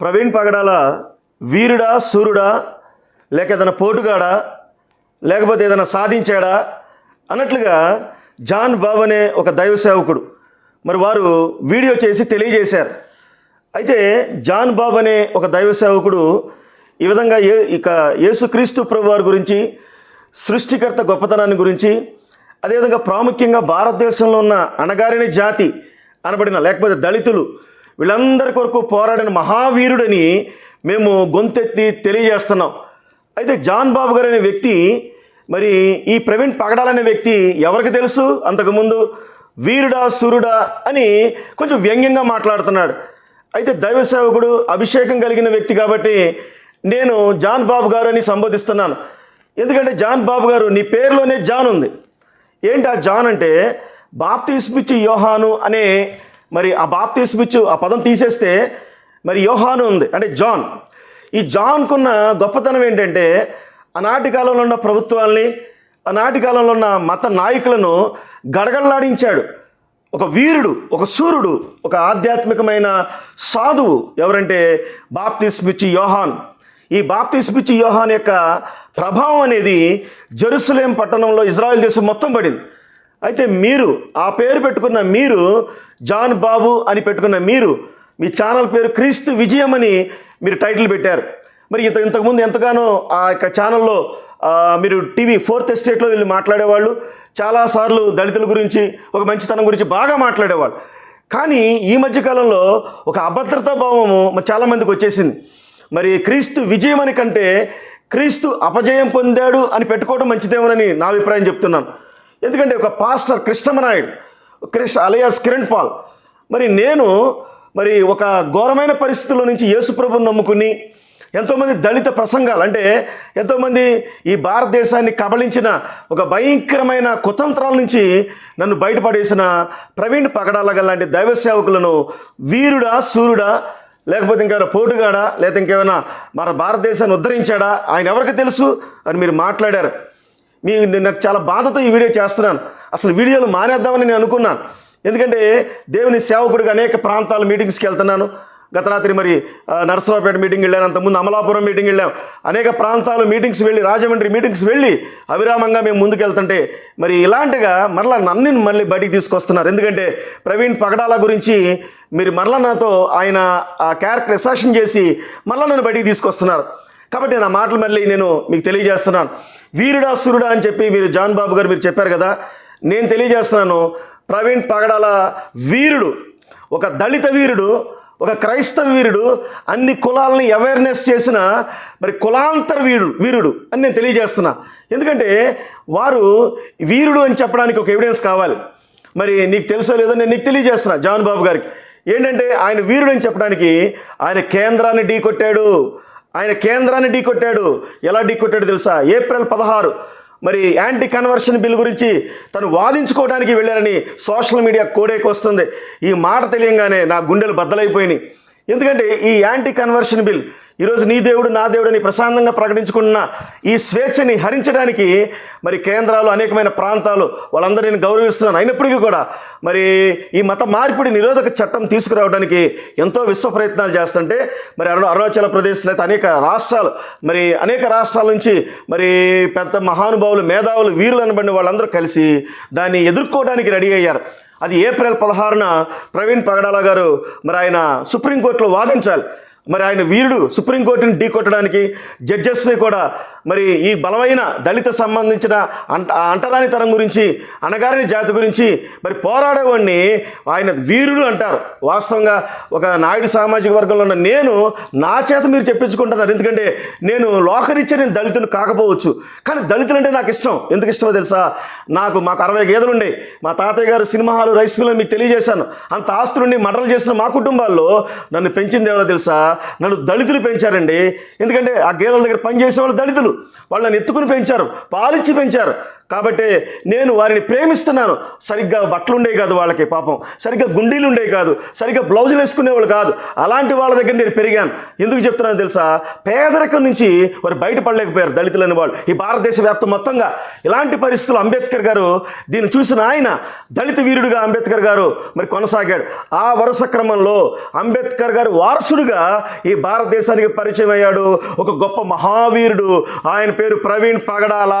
ప్రవీణ్ పగడాల వీరుడా సూర్యుడా లేక ఏదైనా పోటుగాడా లేకపోతే ఏదైనా సాధించాడా అన్నట్లుగా జాన్ బాబు అనే ఒక దైవ సేవకుడు. మరి వారు వీడియో చేసి తెలియజేశారు. అయితే జాన్ బాబు అనే ఒక దైవ సేవకుడు ఈ విధంగా ఏ ఇక యేసుక్రీస్తు ప్రభు వారి గురించి సృష్టికర్త గొప్పతనాన్ని గురించి అదేవిధంగా ప్రాముఖ్యంగా భారతదేశంలో ఉన్న అణగారిన జాతి అనబడిన లేకపోతే దళితులు వీళ్ళందరి కొరకు పోరాడిన మహావీరుడని మేము గొంతెత్తి తెలియజేస్తున్నాం. అయితే జాన్ బాబు గారు అనే వ్యక్తి మరి ఈ ప్రవీణ్ పగడాలనే వ్యక్తి ఎవరికి తెలుసు? అంతకుముందు వీరుడా సూర్యుడా అని కొంచెం వ్యంగ్యంగా మాట్లాడుతున్నాడు. అయితే దైవ సేవకుడు అభిషేకం కలిగిన వ్యక్తి కాబట్టి నేను జాన్ బాబు గారు అని సంబోధిస్తున్నాను. ఎందుకంటే జాన్ బాబు గారు నీ పేరులోనే జాన్ ఉంది. ఏంటి ఆ జాన్ అంటే బాప్తీస్పిచ్చు యోహాను అనే మరి ఆ బాప్తీస్పిచ్చు ఆ పదం తీసేస్తే మరి యోహాను ఉంది అంటే జాన్. ఈ జాన్కున్న గొప్పతనం ఏంటంటే ఆనాటి కాలంలో ఉన్న ప్రభుత్వాల్ని ఆనాటి కాలంలో ఉన్న మత నాయకులను గడగడలాడించాడు. ఒక వీరుడు ఒక సూర్యుడు ఒక ఆధ్యాత్మికమైన సాధువు ఎవరంటే బాప్తిస్మిచ్చి యోహాన్. ఈ బాప్తిస్మిచ్చి యోహాన్ యొక్క ప్రభావం అనేది జెరూసలేం పట్టణంలో ఇజ్రాయెల్ దేశం మొత్తం పడింది. అయితే మీరు ఆ పేరు పెట్టుకున్న మీరు జాన్ బాబు అని పెట్టుకున్న మీరు మీ ఛానల్ పేరు క్రీస్తు విజయం అని మీరు టైటిల్ పెట్టారు. మరి ఇంత ఇంతకుముందు ఎంతగానో ఆ యొక్క ఛానల్లో మీరు టీవీ ఫోర్త్ ఎస్టేట్లో వెళ్ళి మాట్లాడేవాళ్ళు చాలాసార్లు దళితుల గురించి ఒక మంచితనం గురించి బాగా మాట్లాడేవాళ్ళు. కానీ ఈ మధ్యకాలంలో ఒక అభద్రతా భావము మరి చాలామందికి వచ్చేసింది. మరి క్రీస్తు విజయం అని కంటే క్రీస్తు అపజయం పొందాడు అని పెట్టుకోవడం మంచిదేమోనని నా అభిప్రాయం చెప్తున్నాను. ఎందుకంటే ఒక pastor Krishnamanaidu Krish alias Kiran Paul. మరి నేను మరి ఒక ఘోరమైన పరిస్థితుల్లో నుంచి యేసుప్రభుని నమ్ముకుని ఎంతోమంది దళిత ప్రసంగాలు అంటే ఎంతోమంది ఈ భారతదేశాన్ని కబళించిన ఒక భయంకరమైన కుతంత్రాల నుంచి నన్ను బయటపడేసిన ప్రవీణ్ పగడాల లాంటి దైవ సేవకులను వీరుడా సూర్యుడా లేకపోతే ఇంకేమైనా పోటుగాడా లేకపోతే ఇంకేమైనా మన భారతదేశాన్ని ఉద్ధరించాడా ఆయన ఎవరికి తెలుసు అని మీరు మాట్లాడారు. మీ నాకు చాలా బాధతో ఈ వీడియో చేస్తున్నాను. అసలు వీడియోలు మానేద్దామని నేను అనుకున్నాను. ఎందుకంటే దేవుని సేవకుడిగా అనేక ప్రాంతాల మీటింగ్స్కి వెళ్తున్నాను. గత రాత్రి మరి నరసరావుపేట మీటింగ్ వెళ్ళాను అంతకుముందు అమలాపురం మీటింగ్ వెళ్ళాం. అనేక ప్రాంతాలు మీటింగ్స్ వెళ్ళి రాజమండ్రి మీటింగ్స్ వెళ్ళి అవిరామంగా మేము ముందుకెళ్తుంటే మరి ఇలాంటిగా మరలా నన్ను మళ్ళీ బయటికి తీసుకొస్తున్నారు. ఎందుకంటే ప్రవీణ్ పగడాల గురించి మీరు మరలా నాతో ఆయన ఆ క్యారెక్టర్ రిసెషన్ చేసి మరలా నన్ను బయటికి తీసుకొస్తున్నారు. కాబట్టి నా మాటలు మళ్ళీ నేను మీకు తెలియజేస్తున్నాను. వీరుడా సురుడా అని చెప్పి మీరు జాన్ బాబు గారు మీరు చెప్పారు కదా నేను తెలియజేస్తున్నాను ప్రవీణ్ పగడాల వీరుడు ఒక దళిత వీరుడు ఒక క్రైస్తవ వీరుడు అన్ని కులాలని అవేర్నెస్ చేసిన మరి కులాంతర వీరుడు వీరుడు అని నేను తెలియజేస్తున్నా. ఎందుకంటే వారు వీరుడు అని చెప్పడానికి ఒక ఎవిడెన్స్ కావాలి. మరి నీకు తెలుసో లేదో నేను నీకు తెలియజేస్తున్నా జాన్ బాబు గారికి. ఏంటంటే ఆయన వీరుడు అని చెప్పడానికి ఆయన కేంద్రాన్ని ఢీకొట్టాడు ఆయన కేంద్రాన్ని ఢీకొట్టాడు ఎలా ఢీకొట్టాడు తెలుసా? ఏప్రిల్ పదహారు. మరి యాంటీ కన్వర్షన్ బిల్ గురించి తను వాదించుకోవడానికి వెళ్ళారని సోషల్ మీడియా కోడేకి వస్తుంది. ఈ మాట తెలియంగానే నా గుండెలు బద్దలైపోయినాయి. ఎందుకంటే ఈ యాంటీ కన్వర్షన్ బిల్ ఈరోజు నీ దేవుడు నా దేవుడు అని ప్రశాంతంగా ప్రకటించుకున్న ఈ స్వేచ్ఛని హరించడానికి మరి కేంద్రాలు అనేకమైన ప్రాంతాలు వాళ్ళందరూ నేను గౌరవిస్తున్నాను. అయినప్పటికీ కూడా మరి ఈ మత మార్పిడి నిరోధక చట్టం తీసుకురావడానికి ఎంతో విశ్వ ప్రయత్నాలు చేస్తుంటే మరి అరుణాచల ప్రదేశ్ అయితే అనేక రాష్ట్రాలు మరి అనేక రాష్ట్రాల నుంచి మరి పెద్ద మహానుభావులు మేధావులు వీరులు అనబడిన వాళ్ళందరూ కలిసి దాన్ని ఎదుర్కోవడానికి రెడీ అయ్యారు. అది ఏప్రిల్ పదహారున ప్రవీణ్ పగడాల గారు మరి ఆయన సుప్రీంకోర్టులో వాదించాలి. మరి ఆయన వీరుడు సుప్రీంకోర్టుని ఢీకొట్టడానికి జడ్జెస్ని కూడా మరి ఈ బలమైన దళిత సంబంధించిన అంట అంటరానితనం గురించి అణగారిన జాతి గురించి మరి పోరాడేవాడిని ఆయన వీరుడు అంటారు. వాస్తవంగా ఒక నాయుడు సామాజిక వర్గంలో ఉన్న నేను నా చేత మీరు చెప్పించుకుంటున్నారు. ఎందుకంటే నేను లోకరీత్యా నేను దళితులు కాకపోవచ్చు. కానీ దళితులు అంటే నాకు ఇష్టం. ఎందుకు ఇష్టమో తెలుసా? నాకు మాకు అరవై గేదెలు ఉండే. మా తాతయ్య గారు సినిమా హాలు రైస్ మిల్ మీకు తెలియజేశాను. అంత ఆస్తులుండి మటలు చేసిన మా కుటుంబాల్లో నన్ను పెంచింది ఎవరో తెలుసా? నన్ను దళితులు పెంచారండి. ఎందుకంటే ఆ గేదెల దగ్గర పనిచేసే వాళ్ళు దళితులు. వాళ్ళని ఎత్తుకుని పెంచారు పాలిచ్చి పెంచారు. కాబట్టి నేను వారిని ప్రేమిస్తున్నాను. సరిగ్గా బట్టలు ఉండేవి కాదు వాళ్ళకి పాపం. సరిగ్గా గుండీలు ఉండేవి కాదు. సరిగ్గా బ్లౌజులు వేసుకునేవాళ్ళు కాదు. అలాంటి వాళ్ళ దగ్గర నేను పెరిగాను. ఎందుకు చెప్తున్నాను తెలుసా? పేదరికం నుంచి వారు బయటపడలేకపోయారు దళితులని వాళ్ళు. ఈ భారతదేశ వ్యాప్తం మొత్తంగా ఇలాంటి పరిస్థితులు అంబేద్కర్ గారు దీన్ని చూసిన ఆయన దళిత వీరుడుగా అంబేద్కర్ గారు మరి కొనసాగాడు. ఆ వరుస క్రమంలో అంబేద్కర్ గారు వారసుడుగా ఈ భారతదేశానికి పరిచయం అయ్యాడు. ఒక గొప్ప మహావీరుడు. ఆయన పేరు ప్రవీణ్ పగడాల.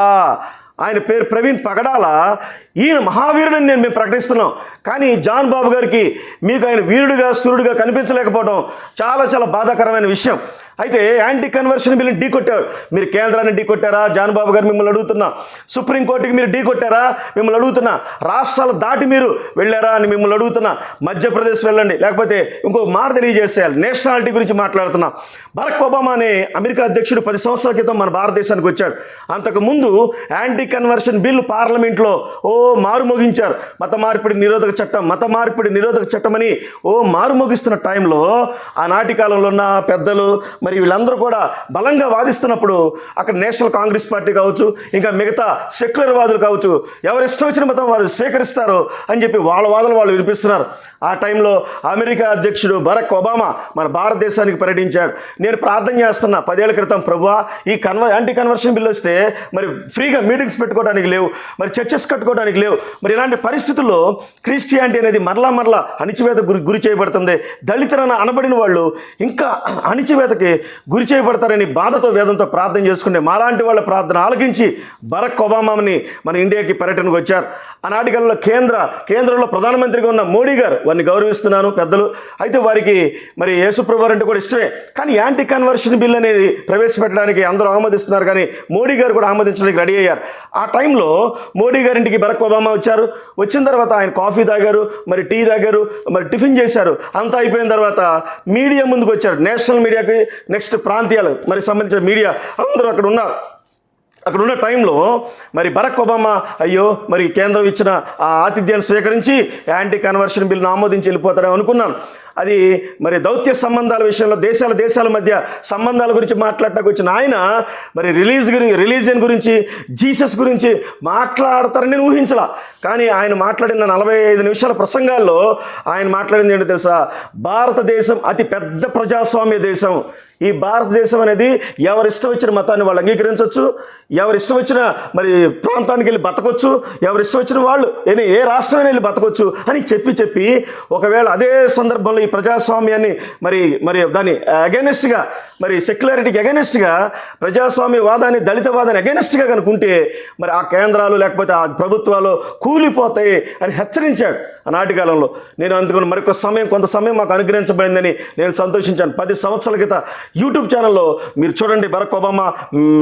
ఆయన పేరు ప్రవీణ్ పగడాల. ఈయన మహావీరుడని నేను మేము ప్రకటిస్తున్నాం. కానీ జాన్ బాబు గారికి మీకు ఆయన వీరుడుగా సూర్యుడుగా కనిపించలేకపోవడం చాలా చాలా బాధాకరమైన విషయం. అయితే యాంటీ కన్వర్షన్ బిల్ని ఢీ కొట్టారు. మీరు కేంద్రాన్ని ఢీ కొట్టారా? జాన్ బాబు గారు మిమ్మల్ని అడుగుతున్నా. సుప్రీంకోర్టుకి మీరు ఢీ కొట్టారా? మిమ్మల్ని అడుగుతున్నా. రాష్ట్రాలు దాటి మీరు వెళ్ళారా అని మిమ్మల్ని అడుగుతున్నా. మధ్యప్రదేశ్ వెళ్ళండి. లేకపోతే ఇంకో మాట తెలియజేసేయాలి. నేషనాలిటీ గురించి మాట్లాడుతున్నా. బరక్ ఒబామా అనే అమెరికా అధ్యక్షుడు పది సంవత్సరాల క్రితం మన భారతదేశానికి వచ్చాడు. అంతకుముందు యాంటీ కన్వర్షన్ బిల్లు పార్లమెంట్లో ఓ మారుమోగించారు మత మార్పిడి నిరోధక చట్టం మత మార్పిడి నిరోధక చట్టం అని ఓ మారుమోగిస్తున్న టైంలో ఆనాటి కాలంలో ఉన్న పెద్దలు మరి వీళ్ళందరూ కూడా బలంగా వాదిస్తున్నప్పుడు అక్కడ నేషనల్ కాంగ్రెస్ పార్టీ కావచ్చు ఇంకా మిగతా సెక్యులర్ వాదులు కావచ్చు ఎవరు ఇష్టం వచ్చిన మతం వారు స్వీకరిస్తారు అని చెప్పి వాళ్ళ వాదనలు వాళ్ళు వినిపిస్తున్నారు. ఆ టైంలో అమెరికా అధ్యక్షుడు బరక్ ఒబామా మన భారతదేశానికి పర్యటించాడు. నేను ప్రార్థన చేస్తున్నా పదేళ్ళ క్రితం ప్రభువా ఈ కన్వ యాంటీ కన్వర్షన్ బిల్ వస్తే మరి ఫ్రీగా మీటింగ్స్ పెట్టుకోవడానికి లేవు మరి చర్చెస్ కట్టుకోవడానికి లేవు మరి ఇలాంటి పరిస్థితుల్లో క్రిస్టియానిటీ అనేది మరలా మరలా అణిచివేత గురి గురి చేయబడుతుంది. దళితులను అనబడిన వాళ్ళు ఇంకా అణిచివేతకి గురి చేయబడతారని బాధతో వేదంతో ప్రార్థన చేసుకునే మాలాంటి వాళ్ళ ప్రార్థన ఆలకించి బరక్ ఒబామాని మన ఇండియాకి పర్యటనకు వచ్చారు. ఆనాటి కాలంలో కేంద్ర కేంద్రంలో ప్రధానమంత్రిగా ఉన్న మోడీ గారు వారిని గౌరవిస్తున్నాను పెద్దలు. అయితే వారికి మరి యేసుప్రభు అంటే కూడా ఇష్టమే. కానీ యాంటీ కన్వర్షన్ బిల్ అనేది ప్రవేశపెట్టడానికి అందరూ ఆమోదిస్తున్నారు. కానీ మోడీ గారు కూడా ఆమోదించడానికి రెడీ అయ్యారు. ఆ టైంలో మోడీ గారింటికి బరక్ ఒబామా వచ్చారు. వచ్చిన తర్వాత ఆయన కాఫీ తాగారు మరి టీ తాగారు మరి టిఫిన్ చేశారు. అంతా అయిపోయిన తర్వాత మీడియా ముందుకు వచ్చారు. నేషనల్ మీడియాకి నెక్స్ట్ ప్రాంతీయాలు మరి సంబంధించిన మీడియా అందరూ అక్కడ ఉన్నారు. అక్కడ ఉన్న టైంలో మరి బరక్ ఒబామా అయ్యో మరి కేంద్రం ఇచ్చిన ఆ ఆతిథ్యాన్ని స్వీకరించి యాంటీ కన్వర్షన్ బిల్ను ఆమోదించి వెళ్ళిపోతాడని అనుకున్నాను. అది మరి దౌత్య సంబంధాల విషయంలో దేశాల దేశాల మధ్య సంబంధాల గురించి మాట్లాడటానికి వచ్చిన ఆయన మరి రిలీజ్ గురించి రిలీజియన్ గురించి జీసస్ గురించి మాట్లాడతారని నేను ఊహించలా. కానీ ఆయన మాట్లాడిన నలభై ఐదు నిమిషాల ప్రసంగాల్లో ఆయన మాట్లాడింది ఏంటో తెలుసా? భారతదేశం అతి పెద్ద ప్రజాస్వామ్య దేశం. ఈ భారతదేశం అనేది ఎవరిష్టం వచ్చిన మతాన్ని వాళ్ళు అంగీకరించవచ్చు ఎవరిష్టం వచ్చిన మరి ప్రాంతానికి వెళ్ళి బతకొచ్చు ఎవరిష్టం వచ్చిన వాళ్ళు ఏ ఏ రాష్ట్రమైనా వెళ్ళి బతకొచ్చు అని చెప్పి చెప్పి ఒకవేళ అదే సందర్భంలో ఈ ప్రజాస్వామ్యాన్ని మరి మరి దాని అగెనిస్ట్గా మరి సెక్యులారిటీకి అగెనిస్ట్గా ప్రజాస్వామ్య వాదాన్ని దళిత వాదాన్ని అగెనిస్ట్గా కనుకుంటే మరి ఆ కేంద్రాలు లేకపోతే ఆ ప్రభుత్వాలు కూలిపోతాయి అని హెచ్చరించాడు. ఆనాటి కాలంలో నేను అందుకుని మరొక సమయం కొంత సమయం మాకు అనుగ్రహించబడిందని నేను సంతోషించాను. పది సంవత్సరాల క్రితం యూట్యూబ్ ఛానల్లో మీరు చూడండి బరక్ ఒబామా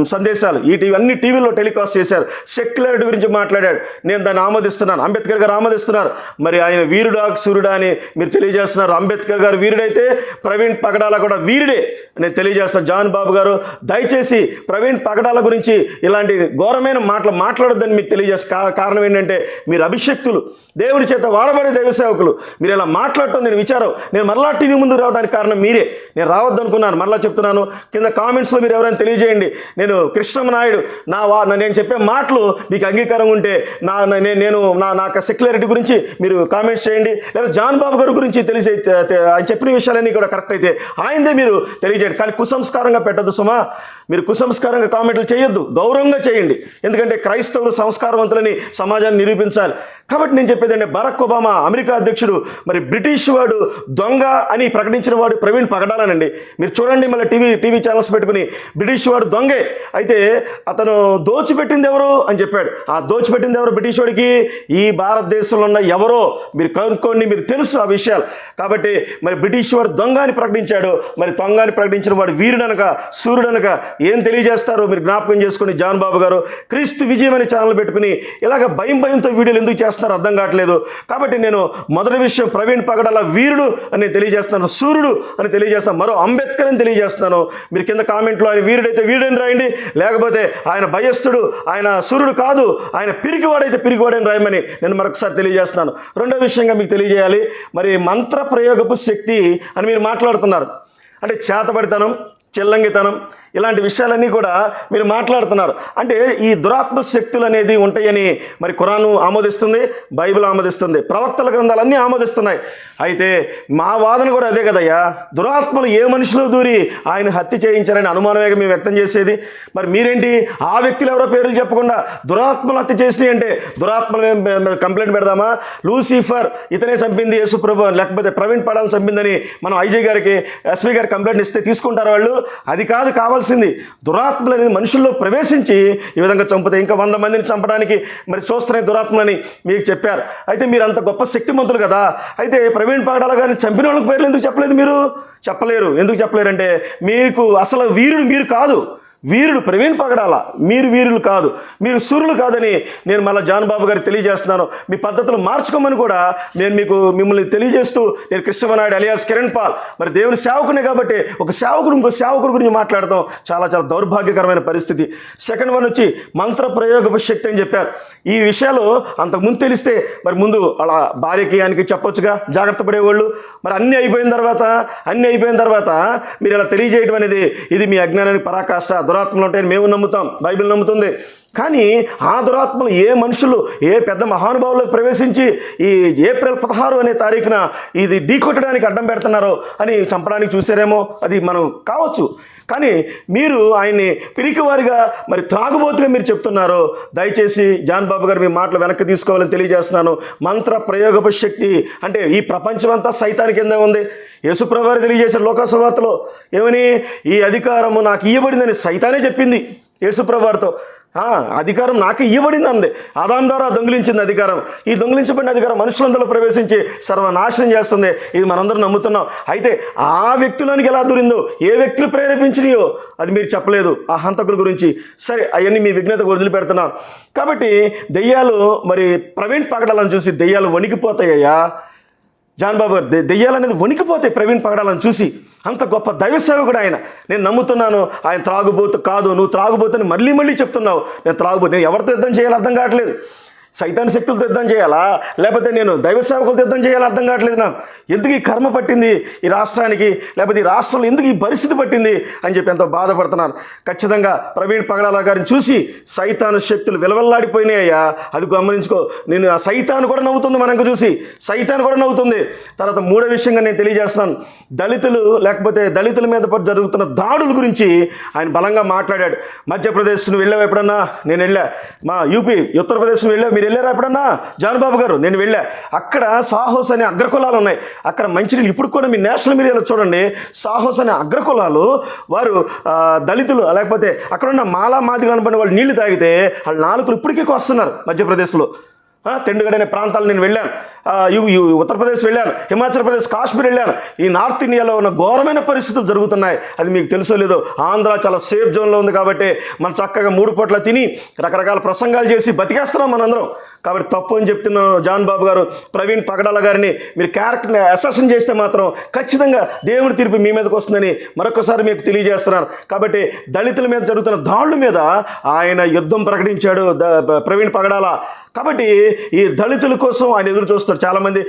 సందేశాలు ఈ టీవీ అన్ని టీవీల్లో టెలికాస్ట్ చేశారు. సెక్యులారిటీ గురించి మాట్లాడాడు. నేను దాన్ని ఆమోదిస్తున్నాను. అంబేద్కర్ గారు ఆమోదిస్తున్నారు. మరి ఆయన వీరుడా సూర్యుడా అని మీరు తెలియజేస్తున్నారు. అంబేద్కర్ గారు వీరుడైతే ప్రవీణ్ పగడాల కూడా వీరుడే. నేను తెలియజేస్తాను జాన్ బాబు గారు దయచేసి ప్రవీణ్ పగడాల గురించి ఇలాంటి ఘోరమైన మాటలు మాట్లాడొద్దని మీకు తెలియజేస్తా కారణం ఏంటంటే మీరు అభిషక్తులు దేవుని చేత వాడబడే దైవ సేవకులు. మీరు ఇలా మాట్లాడటం నేను విచారం. నేను మరలా టీవీ ముందు రావడానికి కారణం మీరే. నేను రావద్దు అనుకున్నాను మరలా చెప్తున్నాను. కింద కామెంట్స్లో మీరు ఎవరైనా తెలియజేయండి. నేను కృష్ణమ నాయుడు. నా వా నేను చెప్పే మాటలు మీకు అంగీకారం ఉంటే నా నేను నా నా యొక్క సెక్యులారిటీ గురించి మీరు కామెంట్స్ చేయండి. లేదా జాన్ బాబు గారి గురించి తెలిసి ఆయన చెప్పిన విషయాలన్నీ కూడా కరెక్ట్ అయితే ఆయనదే మీరు తెలియజేయండి. కానీ కుసంస్కారంగా పెట్టద్దు సుమా. మీరు కుసంస్కారంగా కామెంట్లు చేయొద్దు. గౌరవంగా చేయండి. ఎందుకంటే క్రైస్తవులు సంస్కారవంతులని సమాజాన్ని నిరూపించాలి. కాబట్టి నేను చెప్పేదండి అంటే బరక్ ఒబామా అమెరికా అధ్యక్షుడు మరి బ్రిటిష్ వాడు దొంగ అని ప్రకటించిన వాడు ప్రవీణ్ పగడాలనండి. మీరు చూడండి మళ్ళీ టీవీ టీవీ ఛానల్స్ పెట్టుకుని బ్రిటిష్ వాడు దొంగే. అయితే అతను దోచిపెట్టింది ఎవరు అని చెప్పాడు. ఆ దోచిపెట్టింది ఎవరు బ్రిటిష్ వాడికి? ఈ భారతదేశంలో ఉన్న ఎవరో? మీరు కనుక్కోండి మీరు తెలుసు ఆ విషయాలు. కాబట్టి మరి బ్రిటిష్ వాడు దొంగ అని ప్రకటించాడు. మరి దొంగ అని ప్రకటించిన వాడు వీరుడనక సూర్యుడనక ఏం తెలియజేస్తారో మీరు జ్ఞాపకం చేసుకుని జాన్ బాబు గారు. క్రీస్తు విజయం అనే ఛానల్ పెట్టుకుని ఇలాగ భయం భయంతో వీడియోలు ఎందుకు చేస్తారు చేస్తున్నారో అర్థం కావట్లేదు. కాబట్టి నేను మొదటి విషయం ప్రవీణ్ పగడల వీరుడు అని తెలియజేస్తున్నాను సూర్యుడు అని తెలియజేస్తాను మరో అంబేద్కర్ అని తెలియజేస్తున్నాను. మీరు కింద కామెంట్లో ఆయన వీరుడైతే వీరుడని రాయండి లేకపోతే ఆయన భయస్థుడు ఆయన సూర్యుడు కాదు ఆయన పిరికివాడైతే పిరికివాడని రాయమని నేను మరొకసారి తెలియజేస్తున్నాను. రెండో విషయంగా మీకు తెలియజేయాలి మరి మంత్ర ప్రయోగపు శక్తి అని మీరు మాట్లాడుతున్నారు. అంటే చేతబడితనం చిల్లంగితనం ఇలాంటి విషయాలన్నీ కూడా మీరు మాట్లాడుతున్నారు. అంటే ఈ దురాత్మ శక్తులు అనేది ఉంటాయని మరి ఖురాను ఆమోదిస్తుంది బైబిల్ ఆమోదిస్తుంది ప్రవక్తల గ్రంథాలన్నీ ఆమోదిస్తున్నాయి. అయితే మా వాదన కూడా అదే కదయ్యా. దురాత్మలు ఏ మనిషిలో దూరి ఆయన హత్య చేయించారని అనుమానమేగా మేము వ్యక్తం చేసేది. మరి మీరేంటి? ఆ వ్యక్తులు ఎవరో పేర్లు చెప్పకుండా దురాత్మలు హత్య చేసినాయి అంటే దురాత్మలు కంప్లైంట్ పెడదామా? లూసిఫర్ ఇతనే చంపింది యేసు ప్రభు లేకపోతే ప్రవీణ్ పడాలని చంపిందని మనం ఐజీ గారికి ఎస్పీ గారికి కంప్లైంట్ ఇస్తే తీసుకుంటారు వాళ్ళు. అది కాదు కావాల్సింది దురాత్మలు అనేది మనుషుల్లో ప్రవేశించి ఈ విధంగా చంపుతాయి ఇంకా వంద మందిని చంపడానికి మరి చూస్తున్నాయి దురాత్మలని మీకు చెప్పారు. అయితే మీరు అంత గొప్ప శక్తిమంతులు కదా. అయితే ప్రవీణ్ పాగడాల గారిని చంపిన వాళ్ళకి పేర్లు ఎందుకు చెప్పలేదు మీరు? చెప్పలేరు. ఎందుకు చెప్పలేరంటే మీకు అసలు వీరుడు మీరు కాదు. వీరుడు ప్రవీణ్ పగడాల. మీరు వీరులు కాదు. మీరు సూర్యులు కాదని నేను మళ్ళీ జాన్బాబు గారికి తెలియజేస్తున్నాను. మీ పద్ధతులు మార్చుకోమని కూడా నేను మీకు మిమ్మల్ని తెలియజేస్తూ నేను కృష్ణమనాయుడు అలియాస్ కిరణ్ పాల్ మరి దేవుని సేవకునే కాబట్టి ఒక సేవకుడు ఇంకో సేవకుడు గురించి మాట్లాడతాం. చాలా చాలా దౌర్భాగ్యకరమైన పరిస్థితి. సెకండ్ వన్ వచ్చి మంత్ర ప్రయోగపు శక్తి అని చెప్పారు. ఈ విషయాలు అంతకుముందు తెలిస్తే మరి ముందు అలా భార్యకి ఆయనకి చెప్పొచ్చుగా. జాగ్రత్త పడేవాళ్ళు. మరి అన్నీ అయిపోయిన తర్వాత అన్నీ అయిపోయిన తర్వాత మీరు ఇలా తెలియజేయడం అనేది ఇది మీ అజ్ఞానానికి పరాకాష్ట దురాత్మలు ఉంటాయని మేము నమ్ముతాం. బైబిల్ నమ్ముతుంది. కానీ ఆ దురాత్మలు ఏ మనుషులు ఏ పెద్ద మహానుభావులకు ప్రవేశించి ఈ ఏప్రిల్ పదహారు అనే తారీఖున ఇది ఢీకొట్టడానికి అడ్డం పెడుతున్నారో అని చంపడానికి చూసారేమో అది మనం కావచ్చు. కానీ మీరు ఆయన్ని పిరికివారిగా మరి త్రాగుబోతుగా మీరు చెప్తున్నారు దయచేసి జాన్ బాబు గారు మీ మాటలు వెనక్కి తీసుకోవాలని తెలియజేస్తున్నాను. మంత్ర ప్రయోగపు శక్తి అంటే ఈ ప్రపంచమంతా సైతానికి కింద ఉంది. యేసుప్రభారి తెలియజేసిన లోకసవార్తలో ఏమని? ఈ అధికారము నాకు ఇవ్వబడిందని సైతానే చెప్పింది యేసుప్రభారితో ఆ, అధికారం నాకు ఇవ్వబడింది అంది. ఆదాం ద్వారా దొంగిలించింది అధికారం. ఈ దొంగిలించబడిన అధికారం మనుషులందరూ ప్రవేశించి సర్వనాశనం చేస్తుంది. ఇది మనందరం నమ్ముతున్నాం. అయితే ఆ వ్యక్తిలోనికి ఎలా దూరిందో ఏ వ్యక్తులు ప్రేరేపించినాయో అది మీరు చెప్పలేదు ఆ హంతకుల గురించి. సరే అవన్నీ మీ విఘ్నత వదిలిపెడుతున్నాం. కాబట్టి దెయ్యాలు మరి ప్రవీణ్ పగడాలను చూసి దెయ్యాలు వణికిపోతాయ్యా జాన్ బాబు గారు దెయ్యాలనేది వణికిపోతే ప్రవీణ్ పగడాలను చూసి అంత గొప్ప దైవ సేవకుడు ఆయన. నేను నమ్ముతున్నాను ఆయన త్రాగుబోతు కాదు నువ్వు త్రాగుబోతుని మళ్ళీ మళ్ళీ చెప్తున్నావు. నేను త్రాగుబోతు నేను ఎవరితో యుద్ధం చేయాలి అర్థం కావట్లేదు. సైతాన్ శక్తులతో యుద్ధం చేయాలా? లేకపోతే నేను దైవ సేవకులతో యుద్ధం చేయాలా? అర్థం కావట్లేదు నాకు. ఎందుకు ఈ కర్మ పట్టింది ఈ రాష్ట్రానికి? లేకపోతే ఈ రాష్ట్రంలో ఎందుకు ఈ పరిస్థితి పట్టింది? అని చెప్పి ఎంతో బాధపడుతున్నాను ఖచ్చితంగా ప్రవీణ్ పగడాల గారిని చూసి సైతాను శక్తులు విలవల్లాడిపోయినాయ్యా అది గమనించుకో. నేను ఆ సైతాను కూడా నవ్వుతుంది మనకు చూసి. సైతాను కూడా నవ్వుతుంది. తర్వాత మూడో విషయంగా నేను తెలియజేస్తున్నాను. దళితులు లేకపోతే దళితుల మీద జరుగుతున్న దాడుల గురించి ఆయన బలంగా మాట్లాడాడు. మధ్యప్రదేశ్ వెళ్ళావు ఎప్పుడన్నా? నేను వెళ్ళా. మా యూపీ ఉత్తరప్రదేశ్ వెళ్ళావు? మీరు వెళ్ళారా ఎప్పుడన్నా? జానుబాబు గారు నేను వెళ్ళా. అక్కడ సాహోస్ అనే అగ్రకులాలు ఉన్నాయి. అక్కడ మంచినీళ్ళు ఇప్పుడు కూడా మీ నేషనల్ మీడియాలో చూడండి. సాహోస్ అనే అగ్రకులాలు వారు దళితులు లేకపోతే అక్కడ ఉన్న మాలా మాదిగా అనబడిన వాళ్ళు నీళ్ళు తాగితే వాళ్ళ నాలుగులు ఇప్పటికీ వస్తున్నారు మధ్యప్రదేశ్లో. తెండుగడనే అనే ప్రాంతాలు నేను వెళ్ళాను. ఉత్తరప్రదేశ్ వెళ్ళాను హిమాచల్ ప్రదేశ్ కాశ్మీర్ వెళ్ళాను. ఈ నార్త్ ఇండియాలో ఉన్న ఘోరమైన పరిస్థితులు జరుగుతున్నాయి. అది మీకు తెలుసో లేదో ఆంధ్ర చాలా సేఫ్ జోన్లో ఉంది కాబట్టి మనం చక్కగా మూడు పూట్ల తిని రకరకాల ప్రసంగాలు చేసి బతికేస్తున్నాం మనందరం. కాబట్టి తప్పు అని చెప్తున్నాను జాన్ బాబు గారు ప్రవీణ్ పగడాల గారిని మీరు క్యారెక్టర్ని అసెషన్ చేస్తే మాత్రం ఖచ్చితంగా దేవుడి తీర్పు మీ మీదకి వస్తుందని మరొకసారి మీకు తెలియజేస్తున్నారు. కాబట్టి దళితుల మీద జరుగుతున్న దాడుల మీద ఆయన యుద్ధం ప్రకటించాడు ప్రవీణ్ పగడాల. కాబట్టి ఈ దళితుల కోసం ఆయన ఎదురు అడుగుతారు చాలామంది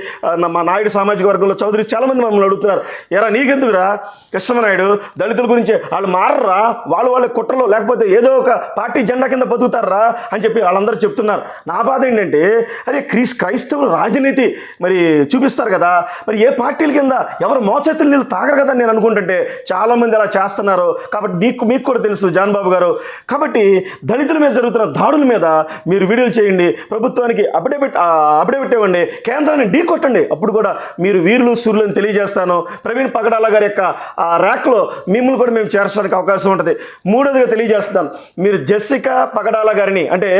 మా నాయుడు సామాజిక వర్గంలో చౌదరి చాలామంది మమ్మల్ని అడుగుతున్నారు. ఎరా నీకెందుకురా? కృష్ణమనాయుడు దళితుల గురించి వాళ్ళు మారరా? వాళ్ళు వాళ్ళ కుట్రలో లేకపోతే ఏదో ఒక పార్టీ జెండా కింద బతుకుతారా అని చెప్పి వాళ్ళందరూ చెప్తున్నారు. నా బాధ ఏంటంటే అదే క్రీస్ క్రైస్తవులు రాజనీతి మరి చూపిస్తారు కదా. మరి ఏ పార్టీల కింద ఎవరు మోచేతులు నీళ్ళు తాగరు కదా నేను అనుకుంటుంటే చాలామంది అలా చేస్తున్నారు. కాబట్టి మీకు మీకు కూడా తెలుసు జాన్ బాబు గారు. కాబట్టి దళితుల మీద జరుగుతున్న దాడుల మీద మీరు వీడియోలు చేయండి. ప్రభుత్వానికి అప్డేట్ అప్డేట్ ఇవ్వండి. కేంద్రాన్ని ఢీ కొట్టండి. అప్పుడు కూడా మీరు వీరులు సూర్యులు అని తెలియజేస్తాను. ప్రవీణ్ పగడాల గారి యొక్క ఆ ర్యాక్లో మిమ్మల్ని కూడా మేము చేర్చడానికి అవకాశం ఉంటుంది. మూడోదిగా తెలియజేస్తున్నాను మీరు జెస్సికా పగడాల గారిని అంటే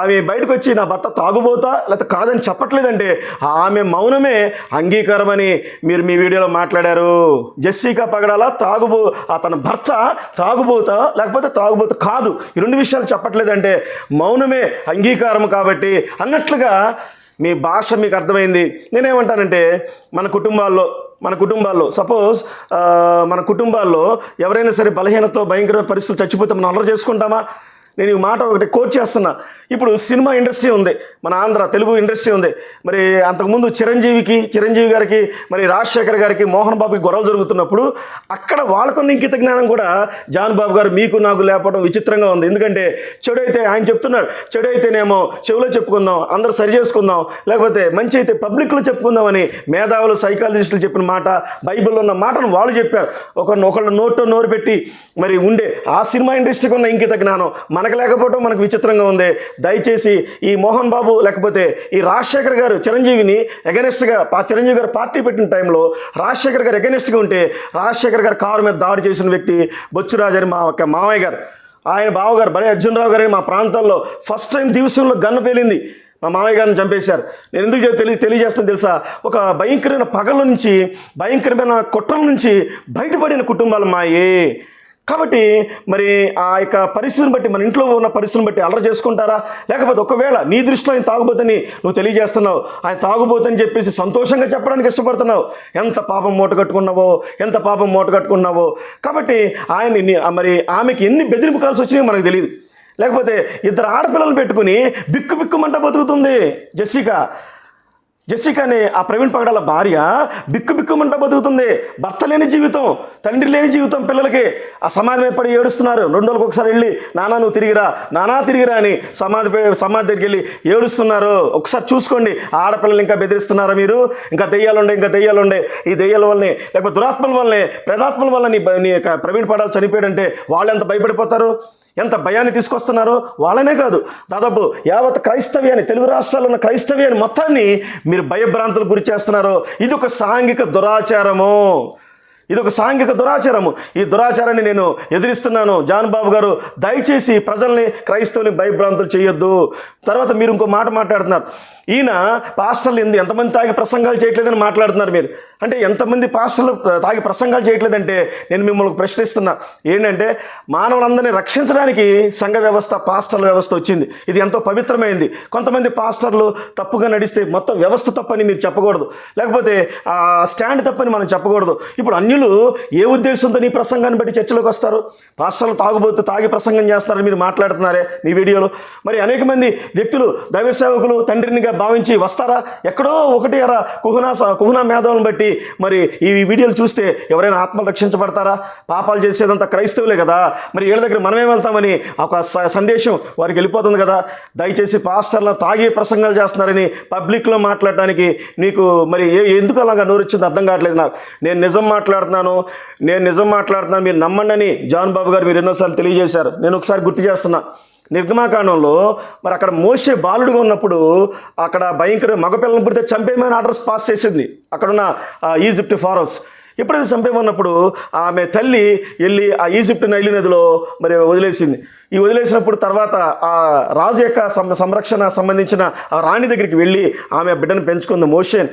ఆమె బయటకు వచ్చి నా భర్త తాగుబోతా లేకపోతే కాదని చెప్పట్లేదంటే ఆమె మౌనమే అంగీకారమని మీరు మీ వీడియోలో మాట్లాడారు. జెస్సికా పగడాల తాగుబో ఆ తన భర్త తాగుబోతా లేకపోతే తాగుబోతా కాదు. ఈ రెండు విషయాలు చెప్పట్లేదంటే మౌనమే అంగీకారం కాబట్టి అన్నట్లుగా మీ భాష మీకు అర్థమైంది. నేనేమంటానంటే మన కుటుంబాల్లో మన కుటుంబాల్లో సపోజ్ మన కుటుంబాల్లో ఎవరైనా సరే బలహీనతో భయంకర పరిస్థితులు చచ్చిపోతే మనం అల్లరి చేసుకుంటామా? నేను ఈ మాట ఒకటి కోట్ చేస్తున్నా. ఇప్పుడు సినిమా ఇండస్ట్రీ ఉంది మన ఆంధ్ర తెలుగు ఇండస్ట్రీ ఉంది. మరి అంతకుముందు చిరంజీవికి చిరంజీవి గారికి మరి రాజశేఖర్ గారికి మోహన్ బాబుకి గొడవలు జరుగుతున్నప్పుడు అక్కడ వాళ్ళకున్న ఇంకిత జ్ఞానం కూడా జాన్ బాబు గారు మీకు నాకు లేపడం విచిత్రంగా ఉంది. ఎందుకంటే చెడు అయితే ఆయన చెప్తున్నాడు చెడు అయితేనేమో చెవిలో చెప్పుకుందాం అందరూ సరి చేసుకుందాం లేకపోతే మంచి అయితే పబ్లిక్లో చెప్పుకుందామని మేధావులు సైకాలజిస్టులు చెప్పిన మాట బైబిల్లో ఉన్న మాటను వాళ్ళు చెప్పారు. ఒకరిని ఒకళ్ళు నోట్లో నోరు పెట్టి మరి ఉండే ఆ సినిమా ఇండస్ట్రీకి ఉన్న ఇంకిత జ్ఞానం మనకు లేకపోవడం మనకు విచిత్రంగా ఉంది. దయచేసి ఈ మోహన్ బాబు లేకపోతే ఈ రాజశేఖర్ గారు చిరంజీవిని ఎగనెస్ట్గా చిరంజీవి గారు పార్టీ పెట్టిన టైంలో రాజశేఖర్ గారు ఎగనెస్ట్గా ఉంటే రాజశేఖర్ గారు కారు మీద దాడి చేసిన వ్యక్తి బొచ్చురాజు అని మా యొక్క మామయ్య గారు. ఆయన బావగారు బడే అర్జునరావు గారు మా ప్రాంతాల్లో ఫస్ట్ టైం దివసంలో గన్ను పేలింది. మా మామయ్య గారిని చంపేశారు. నేను ఎందుకు తెలియ తెలియజేస్తాను తెలుసా? ఒక భయంకరమైన పగల నుంచి భయంకరమైన కుట్రల నుంచి బయటపడిన కుటుంబాలు మాయే. కాబట్టి మరి ఆ యొక్క పరిస్థితిని బట్టి మన ఇంట్లో ఉన్న పరిస్థితిని బట్టి అలర చేసుకుంటారా? లేకపోతే ఒకవేళ నీ దృష్టిలో ఆయన తాగుబోతని నువ్వు తెలియజేస్తున్నావు ఆయన తాగుబోతని చెప్పేసి సంతోషంగా చెప్పడానికి ఇష్టపడుతున్నావు ఎంత పాపం మూట కట్టుకున్నావో ఎంత పాపం మూట కట్టుకున్నావో. కాబట్టి ఆయన మరి ఆమెకి ఎన్ని బెదిరింపు కాల్సి వచ్చినాయో మనకు తెలియదు లేకపోతే ఇద్దరు ఆడపిల్లలు పెట్టుకుని బిక్కు బిక్కుమంట బతుకుతుంది జెస్సికా. జెసికనే ఆ ప్రవీణ్ పగడాల భార్య బిక్కు బిక్కుమంట బతుకుతుంది. భర్త లేని జీవితం తండ్రి లేని జీవితం పిల్లలకి ఆ సమాధి పడి ఏడుస్తున్నారు. రెండు రోజులకు ఒకసారి వెళ్ళి నానా నువ్వు తిరిగిరా నానా తిరిగిరా అని సమాధి సమాధి దగ్గరికి వెళ్ళి ఏడుస్తున్నారు. ఒకసారి చూసుకోండి ఆడపిల్లలు ఇంకా బెదిరిస్తున్నారా మీరు? ఇంకా దెయ్యాలుండే ఇంకా దెయ్యాలుండే ఈ దెయ్యాల వల్లనే లేకపోతే దురాత్మల వల్లనే ప్రేతాత్మల వల్ల నీ నీ యొక్క ప్రవీణ్ పడాలు చనిపోయాడంటే వాళ్ళు ఎంత భయపడిపోతారు? ఎంత భయాన్ని తీసుకొస్తున్నారో వాళ్ళనే కాదు. దాదాపు యావత్ క్రైస్తవ్యాన్ని తెలుగు రాష్ట్రాల్లో ఉన్న క్రైస్తవ్యాన్ని మొత్తాన్ని మీరు భయభ్రాంతులు గురి చేస్తున్నారో ఇది ఒక సాంఘిక దురాచారము. ఇది ఒక సాంఘిక దురాచారము. ఈ దురాచారాన్ని నేను ఎదిరిస్తున్నాను. జాన్ బాబు గారు దయచేసి ప్రజల్ని క్రైస్తవుని భయభ్రాంతులు చేయొద్దు. తర్వాత మీరు ఇంకో మాట మాట్లాడుతున్నారు. ఈయన పాస్టర్లు ఎందు ఎంతమంది తాగి ప్రసంగాలు చేయట్లేదని మాట్లాడుతున్నారు మీరు. అంటే ఎంతమంది పాస్టర్లు తాగి ప్రసంగాలు చేయట్లేదంటే నేను మిమ్మల్ని ప్రశ్నిస్తున్నా. ఏంటంటే మానవులందరినీ రక్షించడానికి సంఘ వ్యవస్థ పాస్టర్ల వ్యవస్థ వచ్చింది. ఇది ఎంతో పవిత్రమైంది. కొంతమంది పాస్టర్లు తప్పుగా నడిస్తే మొత్తం వ్యవస్థ తప్పని మీరు చెప్పకూడదు. లేకపోతే స్టాండ్ తప్పని మనం చెప్పకూడదు. ఇప్పుడు అన్యులు ఏ ఉద్దేశంతో నీ ప్రసంగాన్ని బట్టి చర్చలోకి వస్తారు? పాస్టర్లు తాగుబోతు తాగి ప్రసంగం చేస్తారని మీరు మాట్లాడుతున్నారే మీ వీడియోలో. మరి అనేక మంది వ్యక్తులు దైవ సేవకులు తండ్రినిగా భావించి వస్తారా? ఎక్కడో ఒకటి అరా కుహనా స- కుహనా మేధావులను బట్టి. మరి ఈ వీడియోలు చూస్తే ఎవరైనా ఆత్మలు రక్షించబడతారా పాపాలు చేసేదంతా క్రైస్తవులే కదా. మరి వీళ్ళ దగ్గర మనమే వెళ్తామని ఒక స- సందేశం వారికి వెళ్ళిపోతుంది కదా. దయచేసి పాస్టర్ల తాగి ప్రసంగాలు చేస్తున్నారని పబ్లిక్లో మాట్లాడడానికి నీకు మరి ఏ- ఎందుకు అలాగా నోరొచ్చింది అర్థం కావట్లేదు నాకు. నేను నిజం మాట్లాడుతున్నాను. నేను నిజం మాట్లాడుతున్నాను. మీరు నమ్మండి అని జాన్ బాబు గారు మీరు ఎన్నోసార్లు తెలియజేశారు. నేను ఒకసారి గుర్తు చేస్తున్నా. నిర్గమాకాండంలో మరి అక్కడ మోసే బాలుడుగా ఉన్నప్పుడు అక్కడ భయంకర మగపిల్లని పుడితే చంపేయమని ఆర్డర్స్ పాస్ చేసింది. అక్కడున్న ఆ, ఈజిప్ట్ ఫారోస్. ఎప్పుడైతే చంపేమన్నప్పుడు ఆమె తల్లి వెళ్ళి ఆ ఈజిప్ట్ నైలి నదిలో మరి వదిలేసింది. ఈ వదిలేసినప్పుడు తర్వాత ఆ రాజు యొక్క సం- సంరక్షణ సంబంధించిన ఆ రాణి దగ్గరికి వెళ్ళి ఆమె బిడ్డను పెంచుకుంది మోషేన్.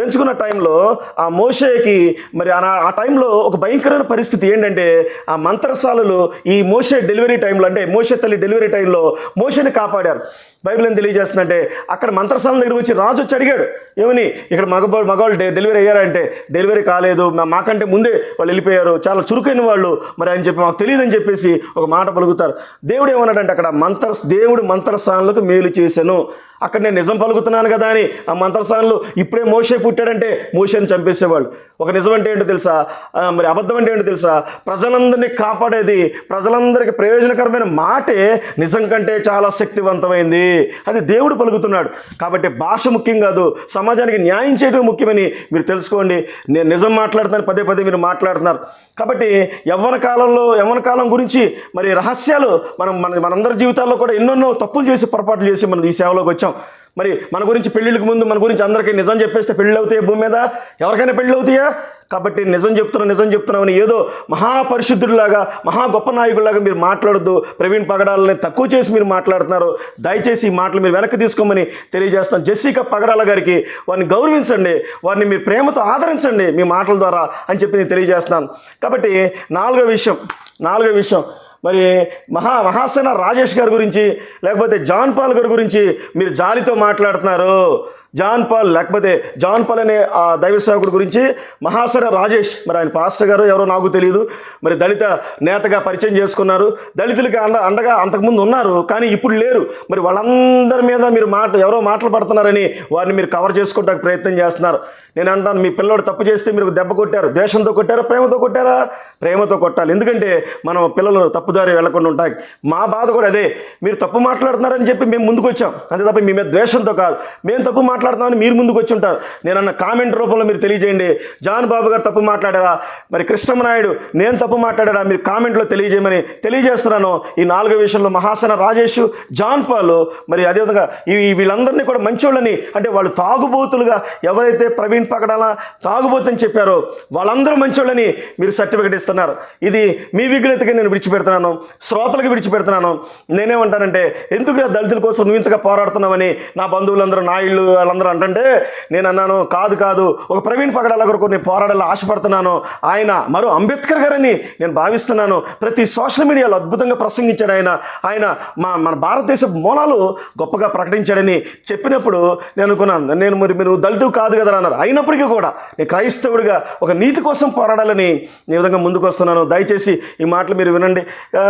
పెంచుకున్న టైంలో ఆ మోషేకి మరి ఆ ఆ టైంలో ఒక భయంకరమైన పరిస్థితి ఏంటంటే ఆ మంత్రశాలలు ఈ మోషే డెలివరీ టైంలో అంటే మోషే తల్లి డెలివరీ టైంలో మోషేని కాపాడారు. బైబిల్ ఏం తెలియజేస్తుందంటే అక్కడ మంత్రశాల దగ్గర వచ్చి రాజు వచ్చి అడిగాడు ఏమని? ఇక్కడ మగ మగవాళ్ళు డె- డెలివరీ అయ్యారంటే డెలివరీ కాలేదు మా- మాకంటే ముందే వాళ్ళు వెళ్ళిపోయారు చాలా చురుకైన వాళ్ళు మరి అని చెప్పి మాకు తెలియదని చెప్పేసి ఒక మాట పలుకుతారు. దేవుడు ఏమన్నాడంటే అక్కడ మంత్ర దేవుడు మంత్రస్థానాలకు మేలు చేశాను. అక్కడ నేను నిజం పలుకుతున్నాను కదా అని ఆ మంత్రస్థానంలో ఇప్పుడే మోసే పుట్టాడంటే మోసేని చంపేసేవాళ్ళు. ఒక నిజం అంటే ఏంటో తెలుసా? మరి అబద్ధం అంటే ఏంటో తెలుసా? ప్రజలందరినీ కాపాడేది ప్రజలందరికీ ప్రయోజనకరమైన మాటే నిజం కంటే చాలా శక్తివంతమైంది. అది దేవుడు పలుకుతున్నాడు. కాబట్టి భాష ముఖ్యం కాదు సమాజానికి న్యాయం చేయడం ముఖ్యమని మీరు తెలుసుకోండి. నేను నిజం మాట్లాడుతాను పదే పదే మీరు మాట్లాడుతున్నారు. కాబట్టి యవ్వన కాలంలో యవ్వన కాలం గురించి మరి రహస్యాలు మనం మన మనందరి జీవితాల్లో కూడా ఎన్నెన్నో తప్పులు చేసి పొరపాట్లు చేసి మనం ఈ సేవలోకి వచ్చాం. మరి మన గురించి పెళ్ళిళ్ళకి ముందు మన గురించి అందరికీ నిజం చెప్పేస్తే పెళ్ళి అవుతాయి భూమి మీద? ఎవరికైనా పెళ్ళి అవుతాయా? కాబట్టి నిజం చెప్తున్నా నిజం చెప్తున్నామని ఏదో మహాపరిశుద్ధుడిలాగా మహా గొప్ప నాయకుడిలాగా మీరు మాట్లాడద్దు. ప్రవీణ్ పగడాలని తక్కువ చేసి మీరు మాట్లాడుతున్నారు. దయచేసి ఈ మాటలు మీరు వెనక్కి తీసుకోమని తెలియజేస్తాను. జెస్సిక పగడాల గారికి వారిని గౌరవించండి. వారిని మీ ప్రేమతో ఆదరించండి మీ మాటల ద్వారా అని చెప్పి నేను తెలియజేస్తున్నాను. కాబట్టి నాలుగో విషయం నాలుగో విషయం. మరి మహా మహాసేన రాజేష్ గారి గురించి లేకపోతే జాన్ పాల్ గారి గురించి మీరు జాలితో మాట్లాడుతున్నారు. జాన్ పాల్ లేకపోతే జాన్ పాల్ అనే ఆ దైవ సేవకుడు గురించి మహాసర రాజేష్ మరి ఆయన పాస్టర్ గారు ఎవరో నాకు తెలియదు మరి దళిత నేతగా పరిచయం చేసుకున్నారు. దళితులకి అండ అండగా అంతకుముందు ఉన్నారు కానీ ఇప్పుడు లేరు. మరి వాళ్ళందరి మీద మీరు మాట ఎవరో మాటలు పడుతున్నారని వారిని మీరు కవర్ చేసుకోవడానికి ప్రయత్నం చేస్తున్నారు. నేను అంటాను మీ పిల్లోడు తప్పు చేస్తే మీరు దెబ్బ కొట్టారు. ద్వేషంతో కొట్టారా ప్రేమతో కొట్టారా? ప్రేమతో కొట్టాలి. ఎందుకంటే మనం పిల్లలు తప్పుదారి వెళ్ళకుండా ఉంటాయి. మా బాధ కూడా అదే. మీరు తప్పు మాట్లాడుతున్నారని చెప్పి మేము ముందుకు వచ్చాం అంతే తప్ప మీ మీద ద్వేషంతో కాదు. మేము తప్పు మాట్లాడుతున్నామని మీరు ముందుకు వచ్చి ఉంటారు. నేనన్న కామెంట్ రూపంలో మీరు తెలియజేయండి. జాన్ బాబు గారు తప్పు మాట్లాడారా? మరి కృష్ణమనాయుడు నేను తప్పు మాట్లాడారా? మీరు కామెంట్లో తెలియజేయమని తెలియజేస్తున్నాను. ఈ నాలుగో విషయంలో మహాసన రాజేష్ జాన్ పాల్ మరి అదేవిధంగా ఈ వీళ్ళందరినీ కూడా మంచోళ్ళని అంటే వాళ్ళు తాగుబోతులుగా ఎవరైతే ప్రవీణ్ పకడాల తాగుబోతని చెప్పారో వాళ్ళందరూ మంచోళ్ళని మీరు సర్టిఫికెట్ ఇస్తున్నారు. ఇది మీ విఘ్నతకి నేను విడిచిపెడుతున్నాను. శ్రోతలకు విడిచిపెడుతున్నాను. నేనేమంటానంటే ఎందుకు దళితుల కోసం నువ్వు ఇంతగా పోరాడుతున్నావని నా బంధువులందరూ నా ఇళ్ళు వాళ్ళందరూ అంటుంటే నేను అన్నాను కాదు కాదు ఒక ప్రవీణ్ పగడాల కొరకు నేను పోరాడాలని ఆశపడుతున్నాను. ఆయన మరో అంబేద్కర్ గారని నేను భావిస్తున్నాను. ప్రతి సోషల్ మీడియాలో అద్భుతంగా ప్రసంగించాడు ఆయన. ఆయన మా మన భారతదేశ మూలాలు గొప్పగా ప్రకటించాడని చెప్పినప్పుడు నేను అనుకున్నాను నేను మరి మీరు దళితుడు కాదు కదా అన్నారు. అయినప్పటికీ కూడా నేను క్రైస్తవుడిగా ఒక నీతి కోసం పోరాడాలని ఈ విధంగా ముందుకు వస్తున్నాను. దయచేసి ఈ మాటలు మీరు వినండి.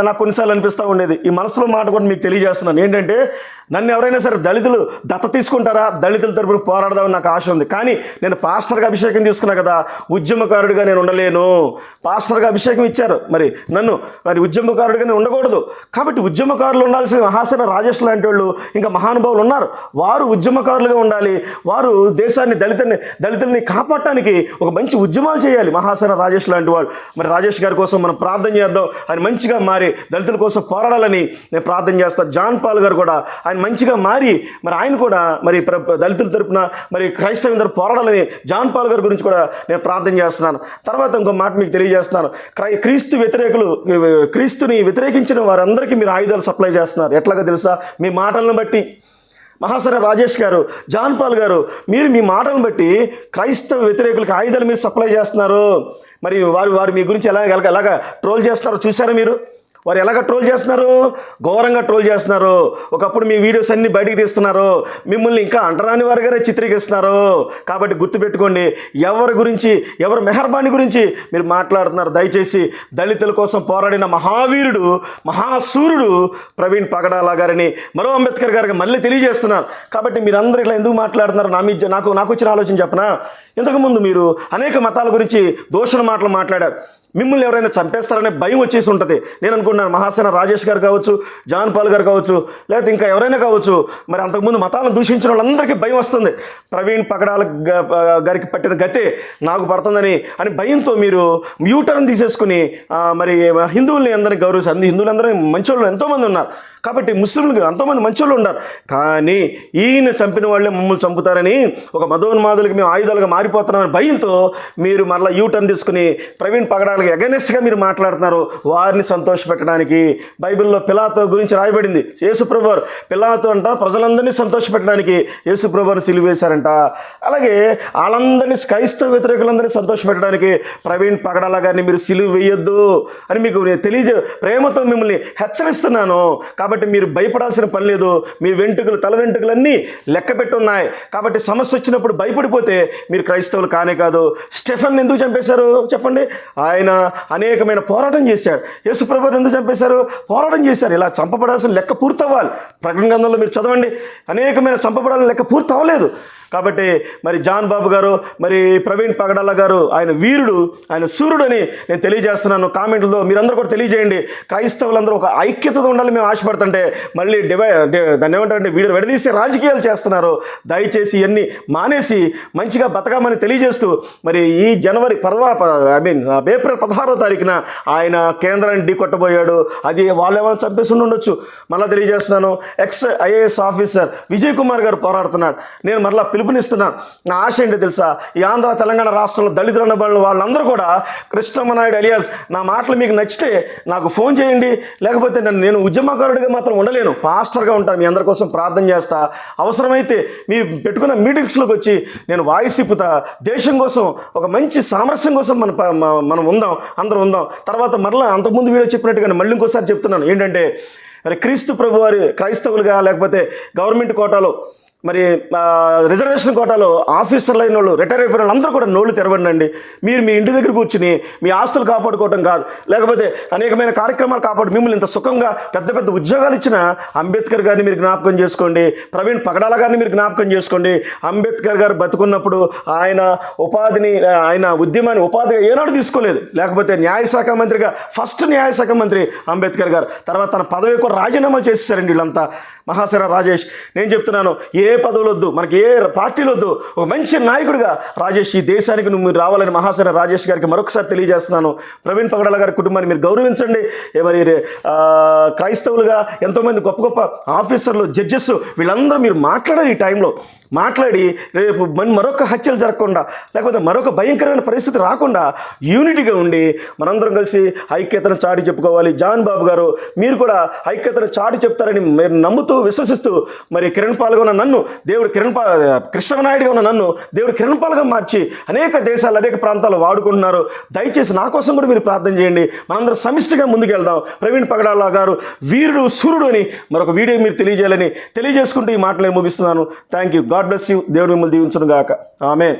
నాకు కొన్నిసార్లు అనిపిస్తూ ఉండేది. ఈ మనసులో మాట కూడా మీకు తెలియజేస్తున్నాను. ఏంటంటే నన్ను ఎవరైనా సరే దళితులు దత్త తీసుకుంటారా? దళితులు తరపున పోరాడదామని నాకు ఆశ ఉంది. కానీ నేను పాస్టర్గా అభిషేకం తీసుకున్నా కదా ఉద్యమకారుడిగా నేను ఉండలేను. పాస్టర్గా అభిషేకం ఇచ్చారు. మరి నన్ను మరి ఉద్యమకారుడిగా నేను ఉండకూడదు. కాబట్టి ఉద్యమకారులు ఉండాల్సిన మహాసేన రాజేష్ లాంటి వాళ్ళు ఇంకా మహానుభావులు ఉన్నారు. వారు ఉద్యమకారులుగా ఉండాలి. వారు దేశాన్ని దళితుల్ని దళితుల్ని కాపాడటానికి ఒక మంచి ఉద్యమాలు చేయాలి మహాసన రాజేష్ లాంటి వాళ్ళు. మరి రాజేష్ గారి కోసం మనం ప్రార్థన చేద్దాం. ఆయన మంచిగా మారి దళితుల కోసం పోరాడాలని నేను ప్రార్థన చేస్తాను జాన్ పాల్ గారు కూడా ఆయన మంచిగా మారి మరి ఆయన కూడా మరి దళిత దళితుల తరపున మరి క్రైస్తవం తరపు పోరాడాలని జాన్ పాల్ గారి గురించి కూడా నేను ప్రార్థన చేస్తున్నాను. తర్వాత ఇంకో మాట మీకు తెలియజేస్తున్నాను. క్రై క్రీస్తు వ్యతిరేకులు క్రీస్తుని వ్యతిరేకించిన వారందరికీ మీరు ఆయుధాలు సప్లై చేస్తున్నారు. ఎట్లాగో తెలుసా? మీ మాటలను బట్టి. మహాసర రాజేష్ గారు జాన్ పాల్ గారు మీరు మీ మాటలను బట్టి క్రైస్తవ వ్యతిరేకులకు ఆయుధాలు మీరు సప్లై చేస్తున్నారు. మరి వారు వారు మీ గురించి ఎలా ఎలాగ ఎలాగ ట్రోల్ చేస్తున్నారో చూసారా మీరు? వారు ఎలాగ ట్రోల్ చేస్తున్నారు? ఘోరంగా ట్రోల్ చేస్తున్నారు. ఒకప్పుడు మీ వీడియోస్ అన్ని బయటికి తీస్తున్నారు. మిమ్మల్ని ఇంకా అంటరాని వారిగానే చిత్రీకరిస్తున్నారు. కాబట్టి గుర్తుపెట్టుకోండి ఎవరి గురించి ఎవరు మెహర్బాని గురించి మీరు మాట్లాడుతున్నారు. దయచేసి దళితుల కోసం పోరాడిన మహావీరుడు మహాసూరుడు ప్రవీణ్ పగడాల గారిని మరో అంబేద్కర్ గారికి మళ్ళీ తెలియజేస్తున్నారు. కాబట్టి మీరందరూ ఇట్లా ఎందుకు మాట్లాడుతున్నారు? నా మీ నాకు నాకు వచ్చిన ఆలోచన చెప్పనా? ఇంతకుముందు మీరు అనేక మతాల గురించి దోషణ మాటలు మాట్లాడారు. మిమ్మల్ని ఎవరైనా చంపేస్తారనే భయం వచ్చేసి ఉంటుంది. నేను అనుకుంటున్నాను మహాసేన రాజేష్ గారు కావచ్చు జాన్ పాల్ గారు కావచ్చు లేకపోతే ఇంకా ఎవరైనా కావచ్చు మరి అంతకుముందు మతాలను దూషించిన వాళ్ళందరికీ భయం వస్తుంది. ప్రవీణ్ పగడాల గారికి పట్టిన గతే నాకు పడుతుందని అని భయంతో మీరు యూటర్న్ తీసేసుకుని మరి హిందువుల్ని అందరినీ గౌరవిస్తారు. హిందువులందరూ మంచి వాళ్ళు ఎంతోమంది ఉన్నారు. కాబట్టి ముస్లింలు ఎంతోమంది మంచోళ్ళు ఉన్నారు. కానీ ఈయన చంపిన వాళ్ళే మమ్మల్ని చంపుతారని ఒక మదోన్మాదులకి మేము ఆయుధాలుగా మారిపోతున్నామని భయంతో మీరు మరలా యూటర్న్ తీసుకుని ప్రవీణ్ పగడాలకి అగనెస్ట్గా మీరు మాట్లాడుతున్నారు. వారిని సంతోషపెట్టడానికి బైబిల్లో పిలాతో గురించి రాయబడింది. యేసుప్రభువారు పిలాతో అంట ప్రజలందరినీ సంతోషపెట్టడానికి యేసుప్రభువారు సిలివేశారంట వేశారంట. అలాగే వాళ్ళందరినీ క్రైస్తవ వ్యతిరేకులందరినీ సంతోషపెట్టడానికి ప్రవీణ్ పగడాల గారిని మీరు సిలువ వేయొద్దు అని మీకు తెలియజే ప్రేమతో మిమ్మల్ని హెచ్చరిస్తున్నాను. కాబట్టి కాబట్టి మీరు భయపడాల్సిన పని లేదు. మీ వెంట్రుకలు తల వెంట్రుకలన్నీ లెక్క పెట్టున్నాయి. కాబట్టి సమస్య వచ్చినప్పుడు భయపడిపోతే మీరు క్రైస్తవులు కానే కాదు. స్టెఫన్ ఎందుకు చంపేశారు? చెప్పండి. ఆయన అనేకమైన పోరాటం చేశాడు. యేసుప్రభుని ఎందుకు చంపేశారు? పోరాటం చేశారు. ఇలా చంపబడాల్సిన లెక్క పూర్తవ్వాలి. ప్రకటన గ్రంథంలో మీరు చదవండి. అనేకమైన చంపబడాలని లెక్క పూర్తి అవ్వలేదు కాబట్టి మరి జాన్ బాబు గారు మరి ప్రవీణ్ పగడాల గారు ఆయన వీరుడు ఆయన సూర్యుడని నేను తెలియజేస్తున్నాను. కామెంట్లతో మీరందరూ కూడా తెలియజేయండి. క్రైస్తవులందరూ ఒక ఐక్యతతో ఉండాలని మేము ఆశపడుతుంటే మళ్ళీ డివై దాన్ని ఏమంటారంటే వీడు విడదీసి రాజకీయాలు చేస్తున్నారు. దయచేసి ఇవన్నీ మానేసి మంచిగా బతకమని తెలియజేస్తూ మరి ఈ జనవరి పదవ ఐ మీన్ ఏప్రిల్ పదహారో తారీఖున ఆయన కేంద్రాన్ని ఢీ కొట్టబోయాడు అది వాళ్ళు ఏమైనా చంపేసి ఉండి ఉండొచ్చు. మళ్ళీ తెలియజేస్తున్నాను. Ex IAS officer Vijay Kumar garu పోరాడుతున్నాడు. నేను మరలా పిలుపునిస్తున్నాను నా ఆశ ఏంటో తెలుసా? ఈ ఆంధ్ర తెలంగాణ రాష్ట్రంలో దళితులు అన్న వాళ్ళందరూ కూడా కృష్ణమ్మనాయుడు అలియాస్ నా మాటలు మీకు నచ్చితే నాకు ఫోన్ చేయండి. లేకపోతే నన్ను నేను ఉద్యమకారుడిగా మాత్రం ఉండలేను. పాస్టర్గా ఉంటాను. మీ అందరి కోసం ప్రార్థన చేస్తా. అవసరమైతే మీ పెట్టుకున్న మీటింగ్స్లోకి వచ్చి నేను వాయిస్ ఇప్పుతా దేశం కోసం ఒక మంచి సామరస్యం కోసం మన మనం ఉందాం. అందరం ఉందాం. తర్వాత మరలా అంతకుముందు వీడియో చెప్పినట్టుగా మళ్ళీ ఇంకోసారి చెప్తున్నాను. ఏంటంటే మరి క్రీస్తు ప్రభు వారి క్రైస్తవులుగా లేకపోతే గవర్నమెంట్ కోటాలో మరి రిజర్వేషన్ కోటాలో ఆఫీసర్లు అయిన వాళ్ళు రిటైర్ అయిపోయిన వాళ్ళు అందరూ కూడా నోళ్ళు తెరవండి మీరు మీ ఇంటి దగ్గర కూర్చుని మీ ఆస్తులు కాపాడుకోవటం కాదు. లేకపోతే అనేకమైన కార్యక్రమాలు కాపాడు మిమ్మల్ని ఇంత సుఖంగా పెద్ద పెద్ద ఉద్యోగాలు ఇచ్చిన అంబేద్కర్ గారిని మీరు జ్ఞాపకం చేసుకోండి. ప్రవీణ్ పగడాల గారిని మీరు జ్ఞాపకం చేసుకోండి. అంబేద్కర్ గారు బతుకున్నప్పుడు ఆయన ఉపాధిని ఆయన ఉద్యమాన్ని ఉపాధిగా ఏనాడు తీసుకోలేదు. లేకపోతే న్యాయశాఖ మంత్రిగా ఫస్ట్ న్యాయశాఖ మంత్రి అంబేద్కర్ గారు. తర్వాత తన పదవి కూడా రాజీనామా చేసేసారండి వీళ్ళంతా. మహాశర రాజేష్ నేను చెప్తున్నాను ఏ పదవులు వద్దు మనకి ఏ పార్టీలు వద్దు ఒక మంచి నాయకుడిగా రాజేష్ ఈ దేశానికి నువ్వు మీరు రావాలని మహాశర రాజేష్ గారికి మరొకసారి తెలియజేస్తున్నాను. ప్రవీణ్ పగడాల గారి కుటుంబాన్ని మీరు గౌరవించండి. మరి క్రైస్తవులుగా ఎంతోమంది గొప్ప గొప్ప ఆఫీసర్లు జడ్జెస్ వీళ్ళందరూ మీరు మాట్లాడారు ఈ టైంలో. మాట్లాడి రేపు మన మరొక హత్యలు జరగకుండా లేకపోతే మరొక భయంకరమైన పరిస్థితి రాకుండా యూనిటీగా ఉండి మనందరం కలిసి ఐక్యతను చాటి చెప్పుకోవాలి. జాన్ బాబు గారు మీరు కూడా ఐక్యతను చాటి చెప్తారని మీరు నమ్ముతూ విశ్వసిస్తూ మరి కిరణ్ పాల్గా ఉన్న నన్ను దేవుడు కిరణ్ పా కృష్ణనాయుడిగా ఉన్న నన్ను దేవుడు కిరణ్ పాల్గా మార్చి అనేక దేశాలు అనేక ప్రాంతాలు వాడుకుంటున్నారు. దయచేసి నా కోసం కూడా మీరు ప్రార్థన చేయండి. మనందరం సమిష్టిగా ముందుకెళ్దాం. ప్రవీణ్ పగడాల గారు వీరుడు సూర్యుడు అని మరొక వీడియో మీరు తెలియజేయాలని తెలియజేసుకుంటూ ఈ మాటలు నేను ముగిస్తున్నాను. Thank you God bless you దేవుడు మిమ్మల్ని దీవించను గాక ఆమె